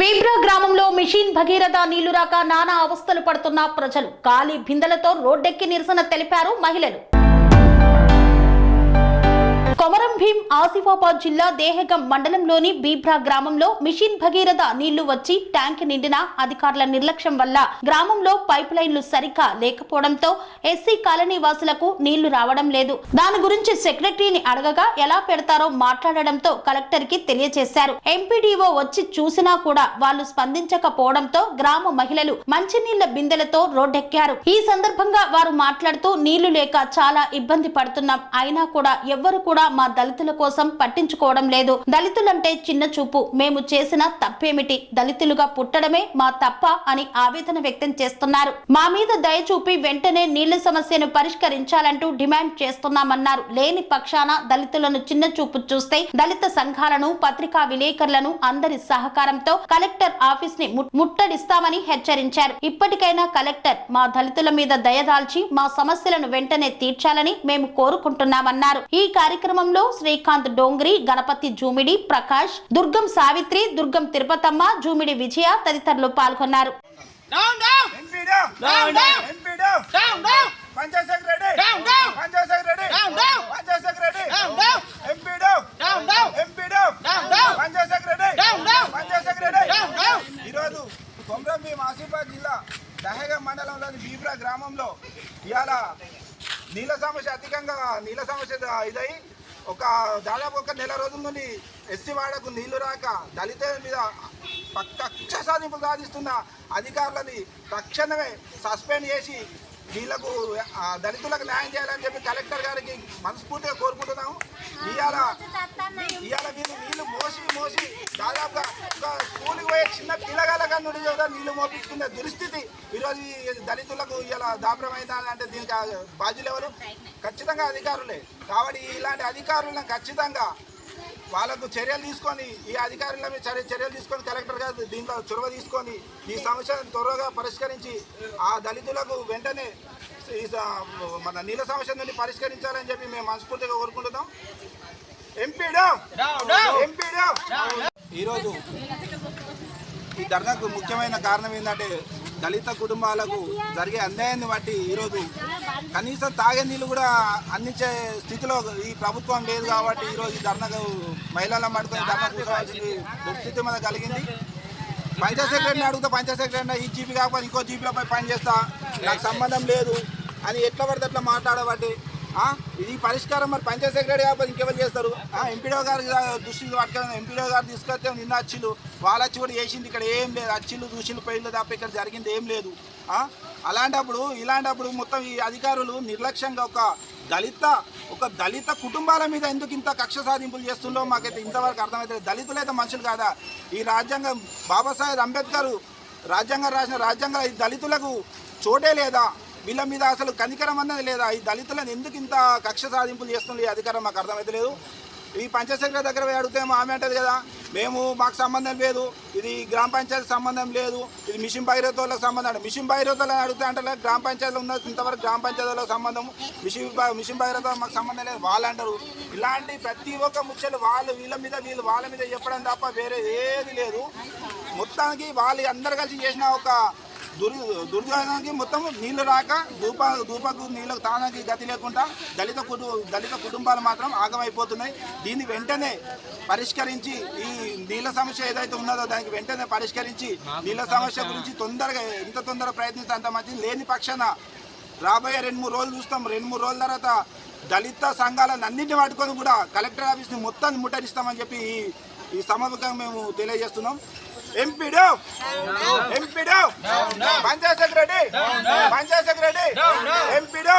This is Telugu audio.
బీబ్రా గ్రామంలో మిషన్ భగీరథ నీళ్ళు రాక నానా అవస్థలు పడుతున్న ప్రజలు. ఖాళీ బిందెలతో రోడ్డెక్కి నిరసన తెలిపారు మహిళలు. కొమరం భీం ఆసిఫాబాద్ జిల్లా దేహగం మండలంలోని బీబ్రా గ్రామంలో మిషన్ భగీరథ నీళ్ళు వచ్చి ట్యాంక్ నిండిన అధికారుల నిర్లక్ష్యం వల్ల గ్రామంలో పైప్ లైన్లు సరిగ్గా లేకపోవడంతో ఎస్సీ కాలనీ వాసులకు నీళ్ళు రావడం లేదు. దాని గురించి సెక్రటరీని అడగగా ఎలా పెడతారో మాట్లాడడంతో కలెక్టర్కి తెలియజేశారు. ఎంపీడీఓ వచ్చి చూసినా కూడా వాళ్ళు స్పందించకపోవడంతో గ్రామ మహిళలు మంచినీళ్ళ బిందెలతో రోడ్డెక్కారు. ఈ సందర్భంగా వారు మాట్లాడుతూ నీళ్ళు లేక చాలా ఇబ్బంది పడుతున్నాం. అయినా కూడా ఎవ్వరు కూడా మా దళితుల కోసం పట్టించుకోవడం లేదు. దళితులంటే చిన్న చూపు. మేము చేసిన తప్పేమిటి? దళితులుగా పుట్టడమే మా తప్ప అని ఆవేదన వ్యక్తం చేస్తున్నారు. మా మీద దయ చూపి వెంటనే నీళ్ళ సమస్యను పరిష్కరించాలంటూ డిమాండ్ చేస్తున్నామన్నారు. లేని పక్షాన దళితులను చిన్న చూపు చూస్తే దళిత సంఘాలను పత్రికా విలేకరులను అందరి సహకారంతో కలెక్టర్ ఆఫీస్ని ముట్టడిస్తామని హెచ్చరించారు. ఇప్పటికైనా కలెక్టర్ మా దళితుల మీద దయదాల్చి మా సమస్యలను వెంటనే తీర్చాలని మేము కోరుకుంటున్నామన్నారు. ఈ కార్యక్రమం కార్యక్రమంలో శ్రీకాంత్ డోంగ్రి గణపతి జూమిడి ప్రకాష్ దుర్గం సావిత్రి దుర్గం తిరుపతమ్మ జూమిడి విజయ తదితరులు పాల్గొన్నారు Down, down! MP down! Down, down! MP down! Down, down! Panchayat secretary Down, down! Panchayat secretary Down, down! Panchayat secretary Down, down! MP down Down, down! MP down Down, down! Panchayat secretary Down, down! Panchayat secretary Down, down! ఈరోజు కొమరం భీం ఆసిఫాబాద్ జిల్లా దహేగా మండలంలోని బీబ్రా గ్రామంలో ఇవాళ నీళ్ళ సమస్య అధికంగా నీళ్ళ సమస్య ఇదై ఒక దాదాపు ఒక నెల రోజుల నుండి ఎస్సీ వాడకు నీళ్ళు రాక దళితుల మీద పక్క కక్ష సాధింపులు సాధిస్తున్న అధికారులని తక్షణమే సస్పెండ్ చేసి వీళ్ళకు ఆ, దళితులకు న్యాయం చేయాలని చెప్పి కలెక్టర్ గారికి మనస్ఫూర్తిగా కోరుకుంటున్నాము. ఇవాళ ఇవాళ వీళ్ళు నీళ్ళు మోసి మోసి దాదాపుగా ఒక స్కూల్కి పోయే చిన్న పిల్లగాల కన్నుడి కూడా నీళ్ళు మోపించుకునే దుస్థితి ఈరోజు దళితులకు ఇలా దాపరమైందా అంటే దీనికి బాధ్యులు ఎవరు? ఖచ్చితంగా అధికారులే. కాబట్టి ఇలాంటి అధికారులను ఖచ్చితంగా వాళ్ళకు చర్యలు తీసుకొని ఈ అధికారుల మీద చర్యలు తీసుకొని కలెక్టర్ గారు దీంట్లో చొరవ తీసుకొని ఈ సమస్యను త్వరగా పరిష్కరించి ఆ దళితులకు వెంటనే ఈ మన నీళ్ళ సమస్య నుండి పరిష్కరించాలని చెప్పి మేము మనస్ఫూర్తిగా కోరుకుంటున్నాం. ఎంపీ డౌన్ ఈరోజు ఈ ధర్నాకు ముఖ్యమైన కారణం ఏంటంటే దళిత కుటుంబాలకు జరిగే అన్యాయాన్ని బట్టి ఈరోజు కనీసం తాగే నీళ్ళు కూడా అందించే స్థితిలో ఈ ప్రభుత్వం లేదు కాబట్టి ఈరోజు ధర్నకు ధర్నాకు మహిళల మడుకొని ధర్నా కూర్చోవాల్సిన దుస్థితి మీద కలిగింది. పంచాయత్ సెక్రటరీని అడుగుతా పంచాయత్ సెక్రటరీ ఈ జీపీ కాకపోతే ఇంకో జీపీలపై పనిచేస్తా పని నాకు సంబంధం లేదు అని ఎట్లా పడితే అట్లా మాట్లాడబట్టి ఇది పరిష్కారం మరి పంచాయత్ సెక్రటరీ కాకపోతే ఇంకెవరు చేస్తారు? ఎంపీడో గారి దృష్టికి పట్టుకెళ్ళి ఎంపీడో గారు తీసుకొస్తే నిన్న అచ్చిలు వాళ్ళ వచ్చి కూడా చేసింది ఇక్కడ ఏం లేదు. అచ్చిలు దూషిలు పెయిన్లు తప్ప ఇక్కడ జరిగింది ఏం లేదు. అలాంటప్పుడు ఇలాంటప్పుడు మొత్తం ఈ అధికారులు నిర్లక్ష్యంగా ఒక దళిత ఒక దళిత కుటుంబాల మీద ఎందుకు ఇంత కక్ష సాధింపులు చేస్తుందో మాకైతే ఇంతవరకు అర్థమవుతుంది దళితులైతే మనుషులు కాదా? ఈ రాజ్యాంగం బాబాసాహెబ్ అంబేద్కర్ రాజ్యాంగం రాసిన రాజ్యాంగం దళితులకు చోటే లేదా? వీళ్ళ మీద అసలు కనికరం అన్నది లేదా? ఈ దళితులను ఎందుకు ఇంత కక్ష సాధింపులు చేస్తుంది అధికారం మాకు అర్థమైతే లేదు. ఈ పంచాయత్ సెక్రటరీ దగ్గర పోయి అడిగితే మా ఆమె అంటది కదా మేము మాకు సంబంధం లేదు. ఇది గ్రామ పంచాయతీ సంబంధం లేదు. ఇది మిషన్ బైరతోళ్ళకి సంబంధం అంటే మిషన్ బైరతోళ్ళని అడిగితే అంటే గ్రామ పంచాయతీలో ఉన్న ఇంతవరకు గ్రామ పంచాయతీలో సంబంధం. మిషన్ మిషన్ బైరతో మాకు సంబంధం లేదు. వాళ్ళు అంటారు. ఇలాంటి ప్రతి ఒక్క ముచ్చలు వాళ్ళు వీళ్ళ మీద వీళ్ళు వాళ్ళ మీద చెప్పడం తప్ప వేరే ఏది లేదు. మొత్తానికి వాళ్ళు అందరు కలిసి చేసిన ఒక దుర్ దుర్యోధనానికి మొత్తం నీళ్ళు రాక దూప దూపకు నీళ్ళకు తానకి గతి లేకుండా దళిత కుటు దళిత కుటుంబాలు మాత్రం ఆగమైపోతున్నాయి. దీన్ని వెంటనే పరిష్కరించి ఈ నీళ్ళ సమస్య ఏదైతే ఉన్నదో దానికి వెంటనే పరిష్కరించి నీళ్ళ సమస్య గురించి తొందరగా ఎంత తొందరగా ప్రయత్నిస్తే అంత మంచిది. లేని పక్షాన రాబోయే రెండు మూడు రోజులు చూస్తాం. రెండు మూడు రోజుల తర్వాత దళిత సంఘాలను అన్నింటిని పట్టుకొని కూడా కలెక్టర్ ఆఫీస్ని మొత్తాన్ని ముట్టడిస్తామని చెప్పి ఈ ఈ సమావేశంగా మేము తెలియజేస్తున్నాం. MPDO MPDO panchayat secretary. Panchayat secretary. MPDO